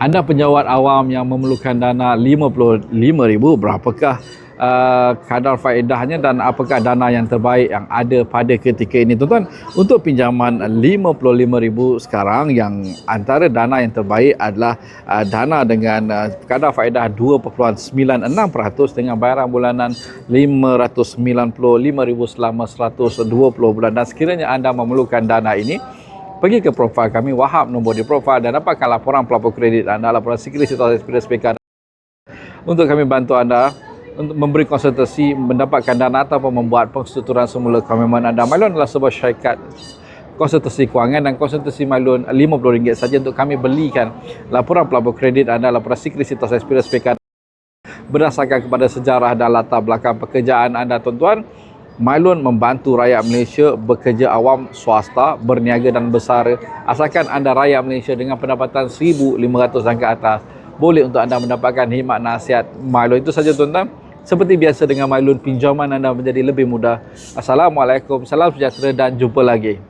Anda penjawat awam yang memerlukan dana RM55,000, berapakah uh, kadar faedahnya dan apakah dana yang terbaik yang ada pada ketika ini? Tuan-tuan untuk pinjaman RM55,000 sekarang yang antara dana yang terbaik adalah uh, dana dengan uh, kadar faedah 2.96% dengan bayaran bulanan RM595,000 selama 120 bulan. Dan sekiranya anda memerlukan dana ini pergi ke profil kami Wahab nombor di profil dan dapatkan laporan pelapor kredit anda laporan security atau experience PK untuk kami bantu anda untuk memberi konsultasi mendapatkan dana ataupun membuat penstrukturan semula komitmen anda. Mailun adalah sebuah syarikat konsultasi kewangan dan konsultasi Mailun RM50 saja untuk kami belikan laporan pelapor kredit anda laporan security atau experience PK berdasarkan kepada sejarah dan latar belakang pekerjaan anda tuan-tuan Mailun membantu rakyat Malaysia bekerja awam swasta, berniaga dan bersara. Asalkan anda rakyat Malaysia dengan pendapatan 1,500 dan ke atas, boleh untuk anda mendapatkan khidmat nasihat Mailun. Itu saja tuan-tuan. Seperti biasa dengan Mailun, pinjaman anda menjadi lebih mudah. Assalamualaikum, salam sejahtera dan jumpa lagi.